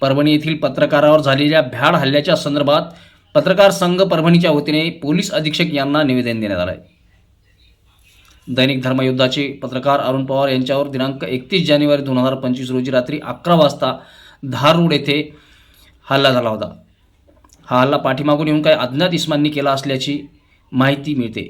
परभणी येथील पत्रकारावर झालेल्या भ्याड हल्ल्याच्या संदर्भात पत्रकार संघ परभणीच्या वतीने पोलीस अधीक्षक यांना निवेदन देण्यात आलं आहे दैनिक धर्मयुद्धाचे पत्रकार अरुण पवार यांच्यावर दिनांक एकतीस जानेवारी दोन हजार पंचवीस रोजी रात्री अकरा वाजता धारूड येथे हल्ला झाला होता. हा हल्ला पाठीमागून येऊन काही अज्ञात इस्मांनी केला असल्याची माहिती मिळते.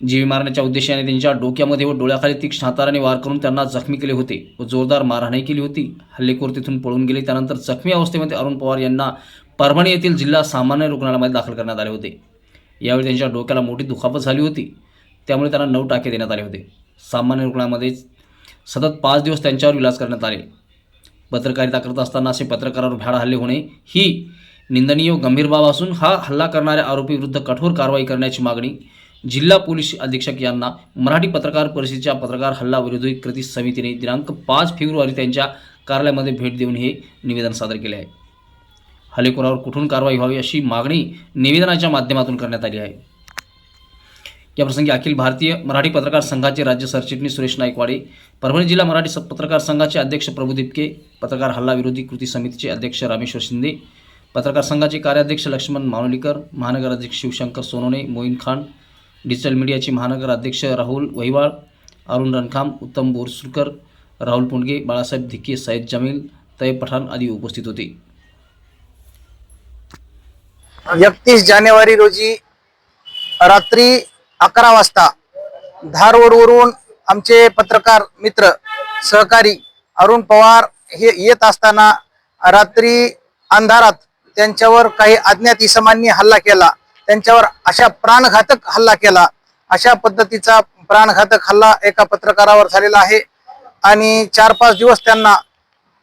जीवी मारण्याच्या उद्देशाने त्यांच्या डोक्यामध्ये व डोळ्याखाली तीक्ष्ण हाताराने वार करून त्यांना जखमी केले होते व जोरदार मारहाणही केली होती. हल्लेखोर तिथून पळून गेले. त्यानंतर जखमी अवस्थेमध्ये अरुण पवार यांना परभणी येथील जिल्हा सामान्य रुग्णालयामध्ये दाखल करण्यात आले होते. यावेळी त्यांच्या डोक्याला मोठी दुखापत झाली होती. त्यामुळे त्यांना नऊ टाके देण्यात आले होते. सामान्य रुग्णालयामध्ये सतत पाच दिवस त्यांच्यावर इलाज करण्यात आले. पत्रकारिता करत असताना असे पत्रकारावर भ्याड हल्ले होणे ही निंदनीय गंभीर बाब असून हा हल्ला करणाऱ्या आरोपीविरुद्ध कठोर कारवाई करण्याची मागणी जिल्हा पोलीस अधीक्षक यांना मराठी पत्रकार परिषदेच्या पत्रकार हल्ला विरोधी कृती समितीने दिनांक पाच फेब्रुवारी त्यांच्या कार्यालयामध्ये भेट देऊन हे निवेदन सादर केले आहे. हल्लेखोरावर कुठून कारवाई व्हावी अशी मागणी निवेदनाच्या माध्यमातून करण्यात आली आहे. याप्रसंगी अखिल भारतीय मराठी पत्रकार संघाचे राज्य सरचिटणीस सुरेश नाईकवाडे परभणी जिल्हा मराठी स- पत्रकार संघाचे अध्यक्ष प्रभू दिपके पत्रकार हल्ला विरोधी कृती समितीचे अध्यक्ष रामेश्वर शिंदे पत्रकार संघाचे कार्याध्यक्ष लक्ष्मण मानोलीकर महानगर अध्यक्ष शिवशंकर सोनोने मोईन खान डिजिटल मीडियाचे महानगर अध्यक्ष राहुल वहिवाळ अरुण रणखाम उत्तम बोरसुरकर राहुल पुंडगे बाळासाहेब धिके सय्यद जमील तय पठाण आदी उपस्थित होते. एकतीस जानेवारी रोजी रात्री अकरा वाजता धारवडवरून आमचे पत्रकार मित्र सहकारी अरुण पवार हे येत असताना रात्री अंधारात त्यांच्यावर काही अज्ञात इसमांनी हल्ला केला. त्यांच्यावर अशा प्राणघातक हल्ला केला. अशा पद्धतीचा प्राणघातक हल्ला एका पत्रकारावर झालेला आहे. आणि चार पाच दिवस त्यांना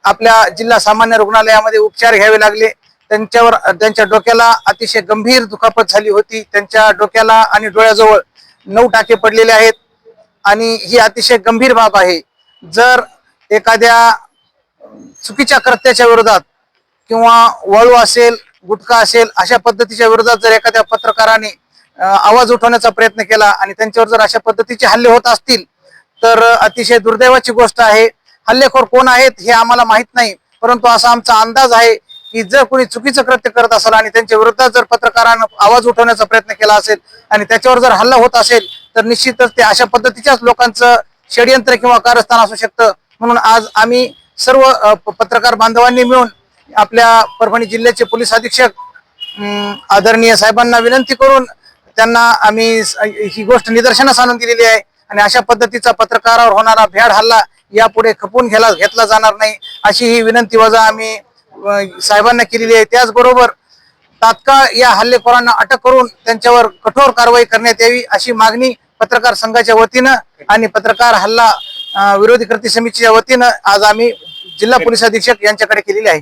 आपल्या जिल्हा सामान्य रुग्णालयामध्ये उपचार घ्यावे लागले. त्यांच्यावर त्यांच्या डोक्याला अतिशय गंभीर दुखापत झाली होती. त्यांच्या डोक्याला आणि डोळ्याजवळ नऊ टाके पडलेले आहेत. आणि ही अतिशय गंभीर बाब आहे. जर एखाद्या चुकीच्या कृत्याच्या विरोधात किंवा वळू असेल गुटखा असेल अशा पद्धतीच्या विरोधात जर एखाद्या पत्रकाराने आवाज उठवण्याचा प्रयत्न केला आणि त्यांच्यावर जर अशा पद्धतीचे हल्ले होत असतील तर अतिशय दुर्दैवाची गोष्ट आहे. हल्लेखोर कोण आहेत हे आम्हाला माहीत नाही परंतु असा आमचा अंदाज आहे की जर कोणी चुकीचं कृत्य करत असेल आणि त्यांच्या विरोधात जर पत्रकारानं आवाज उठवण्याचा प्रयत्न केला असेल आणि त्याच्यावर जर हल्ला होत असेल तर निश्चितच ते अशा पद्धतीच्याच लोकांचं षडयंत्र किंवा कारस्थान असू शकतं. म्हणून आज आम्ही सर्व पत्रकार बांधवांनी मिळून आपल्या परभणी जिल्ह्याचे पोलीस अधीक्षक आदरणीय साहेबांना विनंती करून त्यांना आम्ही ही गोष्ट निदर्शनास आणून दिलेली आहे आणि अशा पद्धतीचा पत्रकारावर होणारा भ्याड हल्ला यापुढे खपून घेला घेतला जाणार नाही अशी ही विनंती वजा आम्ही साहेबांना केलेली आहे. त्याचबरोबर तात्काळ या हल्लेखोरांना अटक करून त्यांच्यावर कठोर कारवाई करण्यात यावी अशी मागणी पत्रकार संघाच्या वतीनं आणि पत्रकार हल्ला विरोधी कृती समितीच्या वतीनं आज आम्ही जिल्हा पोलीस अधीक्षक यांच्याकडे केलेली आहे.